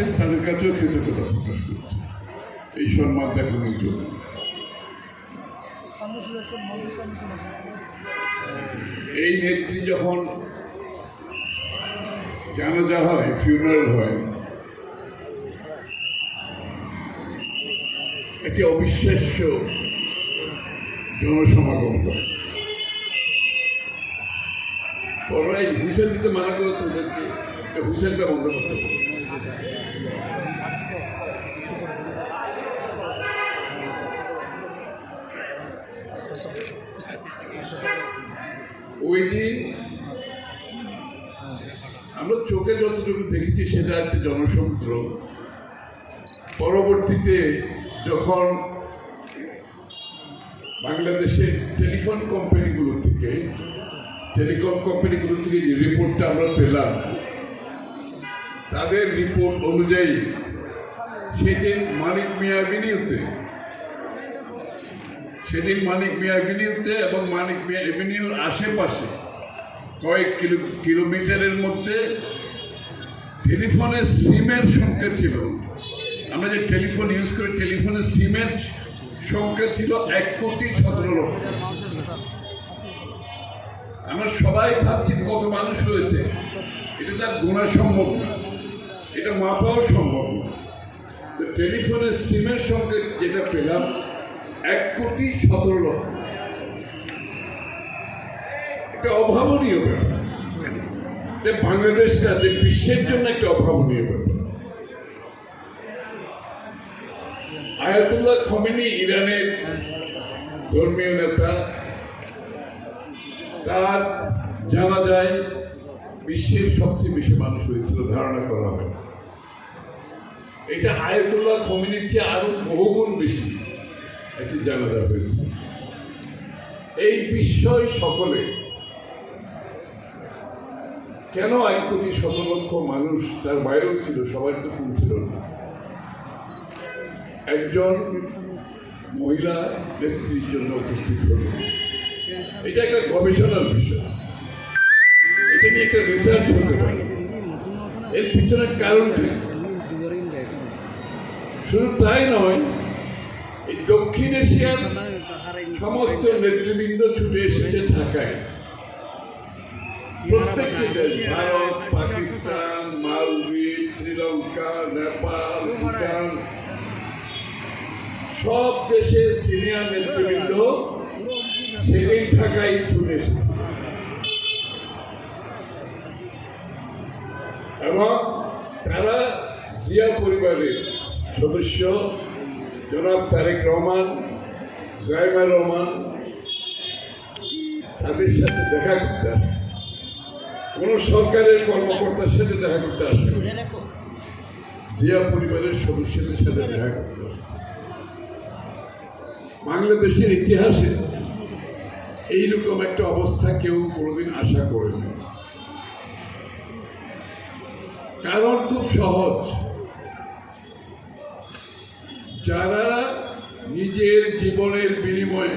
আসেন তাদের কাছেও কৃতজ্ঞতা প্রকাশ করছি। এই সম্মান দেখানোর জন্য। এই নেত্রী যখন জানাজা হয় ফিউনারাল হয়, একটি অবিশ্বাস্য জনসমাগম হয়। এই হুইসেল দিতে মানা করে তো ওদেরকে একটা হুইসেলটা বন্ধ করতে হবে। ওই দিন আমরা চোখে যতটুকু দেখেছি সেটা একটা জনসমুদ্র। পরবর্তীতে যখন বাংলাদেশের টেলিফোন কোম্পানিগুলো থেকে, টেলিকম কোম্পানিগুলো থেকে যে রিপোর্টটা আমরা পেলাম তাদের রিপোর্ট অনুযায়ী সেদিন মানিক মিয়া অ্যাভিনিউতে সেদিন মানিক মিয়া অ্যাভিনিউতে এবং মানিক মিয়া অ্যাভিনিউর আশেপাশে কয়েক কিলো, কিলোমিটারের মধ্যে টেলিফোনের সিমের সংখ্যা ছিল। আমরা যে টেলিফোন ইউজ করি, টেলিফোনের সিমের সংখ্যা ছিল এক কোটি সতেরো লক্ষ। আমরা সবাই ভাবছি কত মানুষ রয়েছে। এটা তার গোনা সম্ভব না। এটা মাপাও সম্ভব না। তো টেলিফোনের সিমের সঙ্গে যেটা পেলাম, এক কোটি সতেরো লক্ষ। একটা অভাবনীয় ব্যাপার। বাংলাদেশটা, যে বিশ্বের জন্য একটা অভাবনীয় ব্যাপার। আয়াতুল্লাহ খমেনি ইরানের ধর্মীয় নেতা, তার জানা যায় বিশ্বের সবচেয়ে বেশি মানুষ হয়েছিল, ধারণা করা হয়। এটা আয়াতুল্লাহ খমিনির চেয়ে আরও বহুগুণ বেশি একটি জানাজা হয়েছে। এই বিষয় সকলে, কেন এক কোটি শত লক্ষ মানুষ তার বাইরেও ছিল সবাই তো শুনছিল না? একজন মহিলা নেত্রীর জন্য উপস্থিত হল। এটা একটা গবেষণার বিষয়। এটা নিয়ে একটা রিসার্চ হতে পারে। এর পিছনে কারণটা কি? শুধু তাই নয়, এই দক্ষিণ এশিয়ার সমস্ত নেতৃবৃন্দ ছুটে এসেছে ঢাকায়। প্রত্যেকটি দেশ, ভারত, পাকিস্তান, মালদ্বীপ, শ্রীলঙ্কা, নেপাল, ভুটান, সব দেশের সিনিয়র নেতৃবৃন্দ সেদিন ঢাকায় ছুটে এসেছে। এবং তারা জিয়া পরিবারের সদস্য জনাব তারেক রহমান জয়মা রহমান, তাদের সাথে দেখা করতে আসে। কোনো সরকারের কর্মকর্তার সাথে দেখা করতে আসে জিয়া পরিবারের সদস্যদের সাথে দেখা করতে আসে। বাংলাদেশের ইতিহাসে এইরকম একটা অবস্থা কেউ কোনোদিন আশা করেনি। কারণ খুব সহজ। যারা নিজের জীবনের বিনিময়ে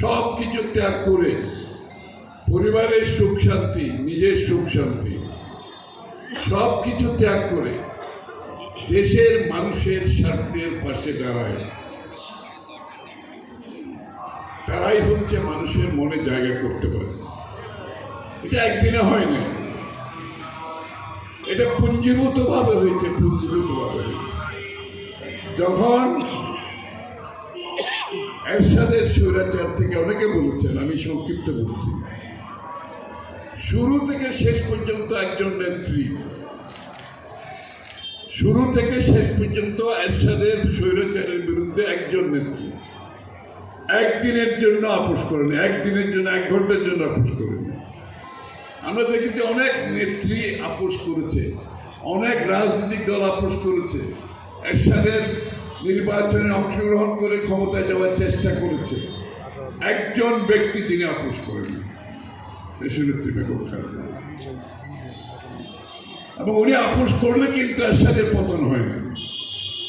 সব কিছু ত্যাগ করে পরিবারের সুখ শান্তি, নিজের সুখ শান্তি, সব কিছু ত্যাগ করে দেশের মানুষের স্বার্থের পাশে দাঁড়ায়। তারাই হচ্ছে মানুষের মনে জায়গা করতে পারে। এটা একদিনে হয় না এটা পুঞ্জীভূত ভাবে হয়েছে পুঞ্জীভূত ভাবে হয়েছে। যখন এরশাদের স্বৈরাচার থেকে অনেকে বলেছেন, আমি সংক্ষিপ্ত বলছি। শুরু থেকে শেষ পর্যন্ত একজন নেত্রী, শুরু থেকে শেষ পর্যন্ত এরশাদের স্বৈরাচারের বিরুদ্ধে একজন নেত্রী। একদিনের জন্য আপোষ করেনি, একদিনের জন্য, এক ঘণ্টার জন্য আপোষ করেনি। আমরা দেখি যে অনেক নেত্রী আপোষ করেছে, অনেক রাজনৈতিক দল আপোষ করেছে। এরশাদের নির্বাচনে অংশগ্রহণ করে ক্ষমতায় যাওয়ার চেষ্টা করেছে। একজন ব্যক্তি তিনি আপোষ করেন দেশনেত্রী বেগম খালেদা। এবং উনি আপোষ করলে কিন্তু এরশাদের পতন হয় না।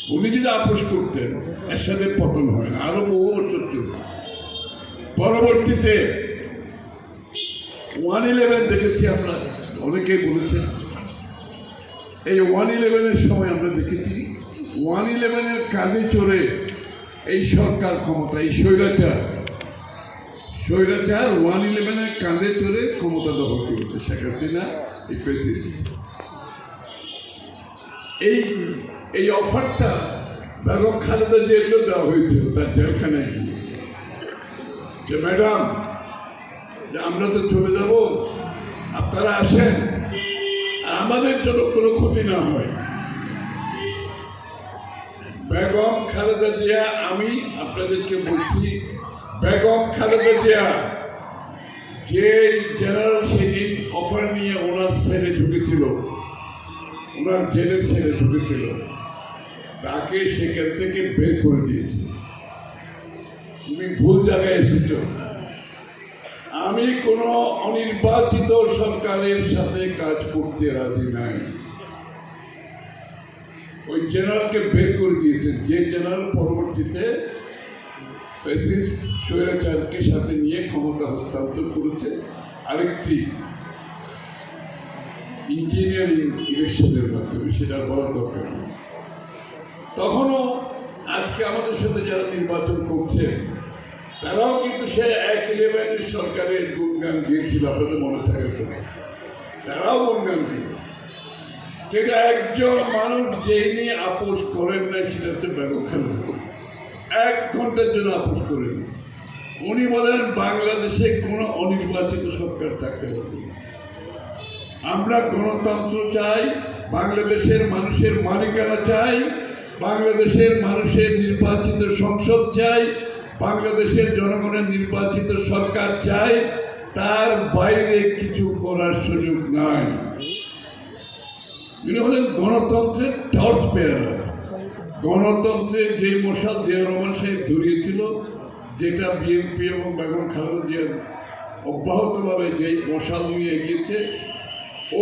উনি যদি আপোষ করতেন, এরশাদের পতন হয় না। আরও বহু বছর চলত পরবর্তীতে ওয়ান ইলেভেন দেখেছি আমরা, অনেকেই বলেছেন। এই ওয়ান ইলেভেনের সময় আমরা দেখেছি ওয়ান ইলেভেনের কাঁধে চড়ে এই সরকার ক্ষমতা, এই স্বৈরাচার। স্বৈরাচার ওয়ান ইলেভেনের কাঁধে চড়ে ক্ষমতা দখল করেছে শেখ হাসিনা, এই ফেসিস্ট এই এই অফারটা বেগম খালেদা জিয়াকে দেওয়া হয়েছিল তার জেলখানায় গিয়ে। যে, ম্যাডাম, যে আমরা তো চলে যাব, আপনারা আসেন আমাদের জন্য কোনো ক্ষতি না হয়। বেগম খালেদা জিয়া, আমি আপনাদেরকে বলছি, বেগম খালেদা জিয়া যে জেনারেল সেদিন অফার নিয়ে ওনার সেলে ঢুকেছিল, ওনার জেলের সেলে ঢুকেছিল, তাকে সেখান থেকে বের করে দিয়েছে। তুমি ভুল জায়গায় এসেছ। আমি কোনো অনির্বাচিত সরকারের সাথে কাজ করতে রাজি নাই। ওই জেনারেলকে বের করে দিয়েছেন। যে জেনারেল পরবর্তীতে ফেসিস্ট স্বৈরাচারকে সাথে নিয়ে ক্ষমতা হস্তান্তর করেছে। আরেকটি ইঞ্জিনিয়ারিং ইলেকশনের মাধ্যমে, সেটা বলার দরকার নেই। তখনও আজকে আমাদের সাথে যারা নির্বাচন করছে তারাও কিন্তু সে এক ইলেভেনের সরকারের গুণগান গিয়েছিল, আপনাদের মনে থাকার তারাও গুণগান গিয়েছে। কিন্তু একজন মানুষ যেই নিয়ে আপোষ করেন না সেটা হচ্ছে জিয়া। এক ঘণ্টার জন্য আপোষ করেনি উনি বলেন, বাংলাদেশে কোনো অনির্বাচিত সরকার থাকতে পারবে। আমরা গণতন্ত্র চাই, বাংলাদেশের মানুষের মালিকানা চাই, বাংলাদেশের মানুষের নির্বাচিত সংসদ চাই, বাংলাদেশের জনগণের নির্বাচিত সরকার চাই, তার বাইরে কিছু করার সুযোগ নাই তিনি হলেন গণতন্ত্রের টর্চ পেয়ারার। গণতন্ত্রে যে মশাল জিয়া রহমান সাহেব ধরিয়েছিল, যেটা বিএনপি এবং বেগম খালেদা জিয়ার অব্যাহতভাবে যেই মশাল নিয়ে এগিয়েছে,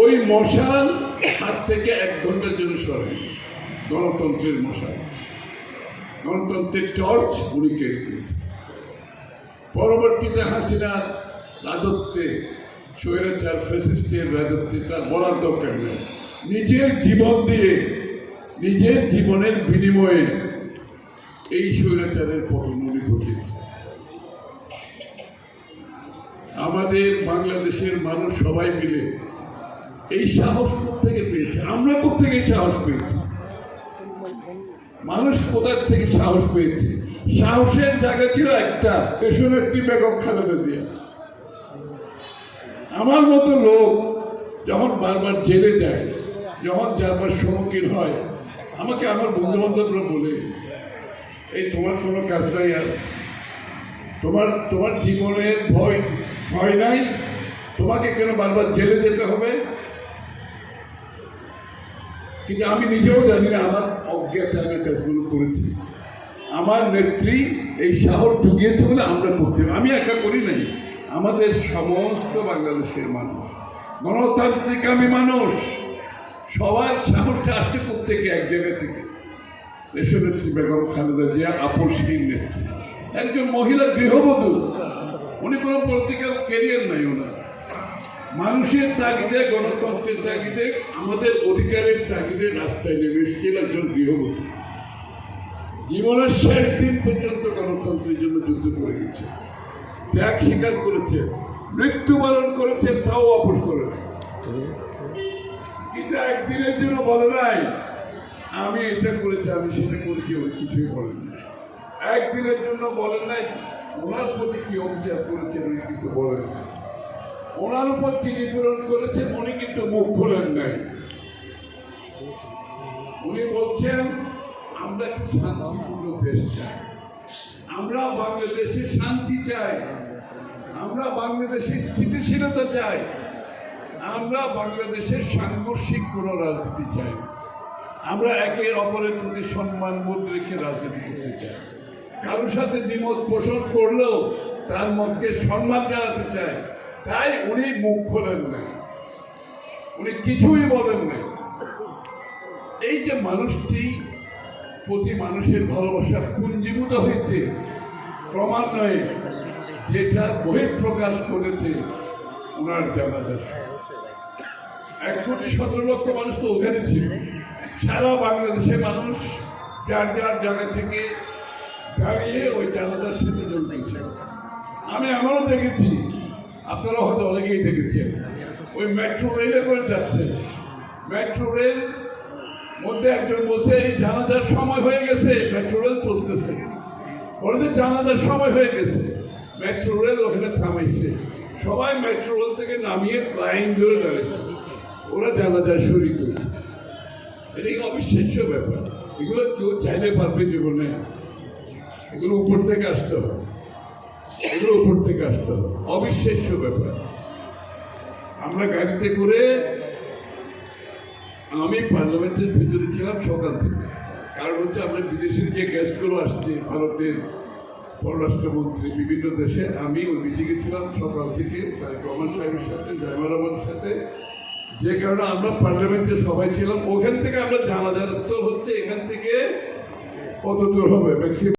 ওই মশাল হাত থেকে এক ঘণ্টার জন্য সরে গণতন্ত্রের মশাল। গণতন্ত্রের টর্চ উনি কেড়ে ফেলেছে পরবর্তীতে হাসিনার রাজত্বে, স্বৈরাচার ফেসিস্টের রাজত্বে তার বলার দরকার নেই। নিজের জীবন দিয়ে, নিজের জীবনের বিনিময়ে এই স্বৈরাচারের পতন উনি ঘটিয়েছে। আমাদের বাংলাদেশের মানুষ সবাই মিলে এই সাহস থেকে পেয়েছে? আমরা থেকে সাহস পেয়েছি? মানুষ কোথার থেকে সাহস পেয়েছে? সাহসের জায়গা ছিল একটা। দেশনেত্রী বেগম খালেদা জিয়া। আমার মতো লোক যখন বারবার জেলে যায় যখন যারবার সম্মুখীন হয়, আমাকে আমার বন্ধু বান্ধবরা বলে, এই তোমার কোনো কাজ নাই আর তোমার তোমার জীবনের ভয় ভয় নাই? তোমাকে কেন বারবার জেলে যেতে হবে? কিন্তু আমি নিজেও জানি না আমার অজ্ঞাতে আমি কাজগুলো করেছি। আমার নেত্রী এই সাহস জুগিয়েছে বলে আমরা করতে আমি একা করি নাই। আমাদের সমস্ত বাংলাদেশের মানুষ, গণতান্ত্রিক আমি মানুষ। সবার সাহসটা আসছে প্রত্যেকে এক জায়গা থেকে দেশনেত্রী বেগম খালেদা জিয়া আপসহীন নেত্রী। একজন মহিলা গৃহবধূ। উনি কোনো পলিটিক্যাল ক্যারিয়ার নাই ওনার। মানুষের তাগিদে, গণতন্ত্রের তাগিদে, আমাদের অধিকারের তাগিদে রাস্তায় নেমে এসেছিল একজন গৃহবধূ। জীবনের শেষ দিন পর্যন্ত গণতন্ত্রের জন্য যুদ্ধ করে গেছে। ত্যাগ স্বীকার করেছে, মৃত্যুবরণ করেছে, তাও অপোষ করে। কিন্তু একদিনের জন্য বলে নাই। আমি এটা করেছি, আমি সেটা করেছি ওর কিছুই বলেন একদিনের জন্য বলেন নাই, ওনার প্রতি কি অবিচার করেছেন উনি কিন্তু বলেন? ওনার উপর চিনি পূরণ করেছেন, উনি কিন্তু মুখ খোলেন নাই। উনি বলছেন, আমরা কি শান্তিপূর্ণ দেশ চাই? আমরা বাংলাদেশে শান্তি চাই। আমরা বাংলাদেশে স্থিতিশীলতা চাই। আমরা বাংলাদেশের সাংঘর্ষিক কোনো রাজনীতি চাই। আমরা একে অপরের প্রতি সম্মান, বোধ রেখে রাজনীতি করতে চাই। কারোর সাথে দ্বিমত পোষণ করলেও তার মতকে সম্মান জানাতে চাই। তাই উনি মুখ খোলেন না। উনি কিছুই বলেন না। এই যে মানুষটি প্রতি মানুষের ভালোবাসা পুঞ্জীভূত হয়েছে, ক্রমান্বয়ে যেটা বহিঃপ্রকাশ করেছে ওনার জানাজা এক কোটি সতেরো লক্ষ মানুষ তো ওখানে ছিল। সারা বাংলাদেশে মানুষ যার যার জায়গা থেকে দাঁড়িয়ে ওই জানাজার সাথে জড়িত ছিল আমি আমারও দেখেছি, আপনারা হয়তো অনেকেই দেখেছেন, ওই মেট্রো রেলে করে যাচ্ছে। মেট্রো রেল মধ্যে একজন বলছে, এই জানাজার সময় হয়ে গেছে মেট্রো রেল চলতেছে। ওদের জানাজার সময় হয়ে গেছে। মেট্রো রেল ওখানে থামাইছে। সবাই মেট্রো রেল থেকে নামিয়ে লাইন ধরে দাঁড়িয়েছে। ওরা জানা জানাজার শরীর করছে। এটাই অবিশ্বাস্য ব্যাপার। এগুলো কেউ চাইলে পারবে জীবনে। এগুলো উপর থেকে আসতে হবে। এগুলো উপর থেকে আসতে হবে। অবিশ্বাস্য ব্যাপার। আমরা গাড়িতে করে আমি পার্লামেন্টের ভিতরে ছিলাম সকাল থেকে। কারণ হচ্ছে আমরা বিদেশের যে গ্যাসগুলো আসছে ভারতের পররাষ্ট্রমন্ত্রী বিভিন্ন দেশে আমি ওই মিটিংয়ে ছিলাম সকাল থেকে তারেক রহমান সাহেবের সাথে জয়মার রহমানের সাথে। যে কারণে আমরা পার্লামেন্টে সবাই ছিলাম। ওখান থেকে আমরা জানাজার হচ্ছে, এখান থেকে কত দূর হবে? ম্যাক্সিমাম